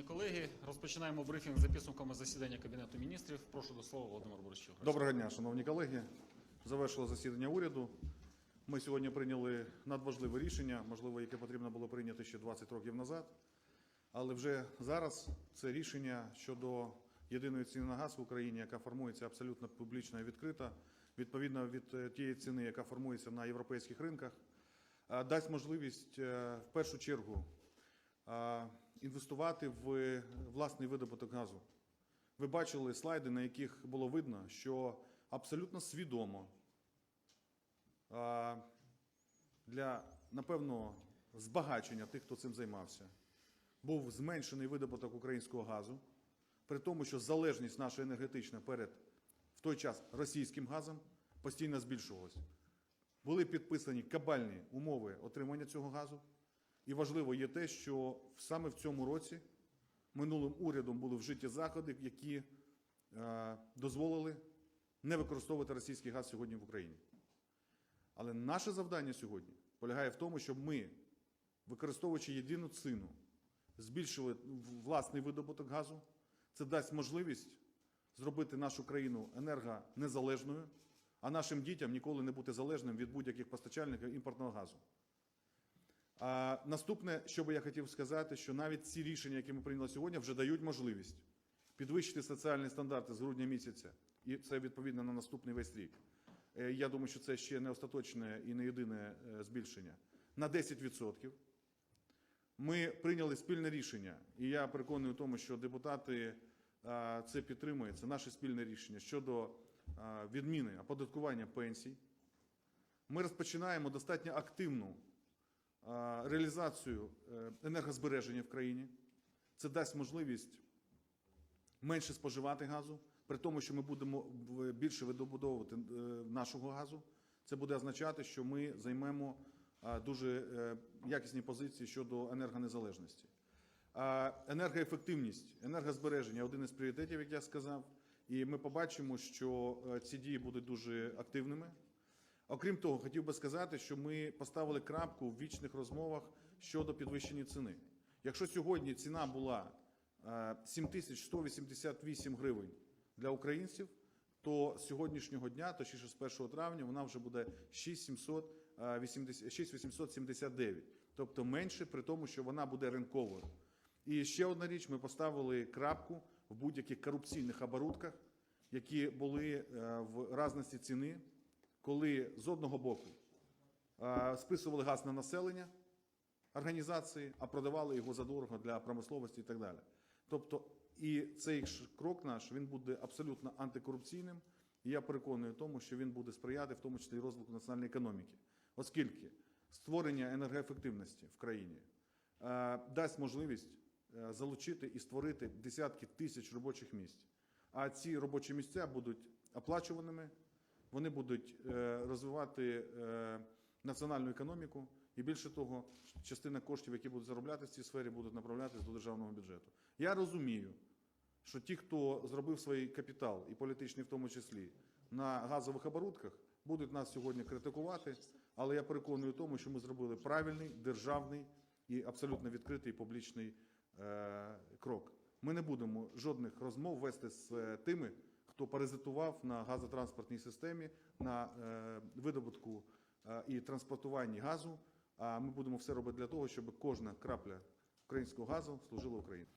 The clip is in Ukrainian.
Шановні колеги, розпочинаємо брифінг за підсумками засідання Кабінету міністрів. Прошу до слова Володимир Борисович. Доброго дня, шановні колеги. Завершило засідання уряду. Ми сьогодні прийняли надважливе рішення, можливо, яке потрібно було прийняти ще 20 років назад. Але вже зараз це рішення щодо єдиної ціни на газ в Україні, яка формується абсолютно публічно і відкрита, відповідно від е, тієї ціни, яка формується на європейських ринках, е, дасть можливість е, в першу чергу інвестувати в власний видобуток газу. Ви бачили слайди, на яких було видно, що абсолютно свідомо для, напевно, збагачення тих, хто цим займався, був зменшений видобуток українського газу, при тому, що залежність наша енергетична перед в той час російським газом постійно збільшувалася. Були підписані кабальні умови отримання цього газу. І важливо є те, що саме в цьому році минулим урядом були вжиті заходи, які е, дозволили не використовувати російський газ сьогодні в Україні. Але наше завдання сьогодні полягає в тому, щоб ми, використовуючи єдину ціну, збільшили власний видобуток газу. Це дасть можливість зробити нашу країну енергонезалежною, а нашим дітям ніколи не бути залежним від будь-яких постачальників імпортного газу. А наступне, що би я хотів сказати, що навіть ці рішення, які ми прийняли сьогодні, вже дають можливість підвищити соціальні стандарти з грудня місяця, і це відповідно на наступний весь рік. Е, Я думаю, що це ще не остаточне і не єдине е, збільшення на 10%. Ми прийняли спільне рішення, і я переконаний у тому, що депутати це підтримують. Це наше спільне рішення щодо відміни оподаткування пенсій. Ми розпочинаємо достатньо активну реалізацію е, енергозбереження в країні. Це дасть можливість менше споживати газу, при тому, що ми будемо більше видобудовувати е, нашого газу. Це буде означати, що ми займемо дуже е, якісні позиції щодо енергонезалежності. Енергоефективність, енергозбереження один із пріоритетів, як я сказав, і ми побачимо, що е, ці дії будуть дуже активними. Окрім того, хотів би сказати, що ми поставили крапку в вічних розмовах щодо підвищення ціни. Якщо сьогодні ціна була е, 7188 гривень для українців, то з сьогоднішнього дня, точніше з 1 травня, вона вже буде 6879, тобто менше, при тому, що вона буде ринковою. І ще одна річ: ми поставили крапку в будь-яких корупційних оборудках, які були е, в разності ціни, коли з одного боку списували газ на населення організації, а продавали його задорого для промисловості і так далі. Тобто, і цей крок наш він буде абсолютно антикорупційним. І я переконаний в тому, що він буде сприяти, в тому числі розвитку національної економіки, оскільки створення енергоефективності в країні е, дасть можливість е, залучити і створити десятки тисяч робочих місць. А ці робочі місця будуть оплачуваними, вони будуть е, розвивати е, національну економіку, і більше того, частина коштів, які будуть зароблятися в цій сфері, будуть направлятися до державного бюджету. Я розумію, що ті, хто зробив свій капітал, і політичний в тому числі, на газових оборудках, будуть нас сьогодні критикувати, але я переконаний у тому, що ми зробили правильний, державний і абсолютно відкритий публічний е, крок. Ми не будемо жодних розмов вести з е, тими, хто паразитував на газотранспортній системі, на е, видобутку е, і транспортуванні газу. А ми будемо все робити для того, щоб кожна крапля українського газу служила Україні.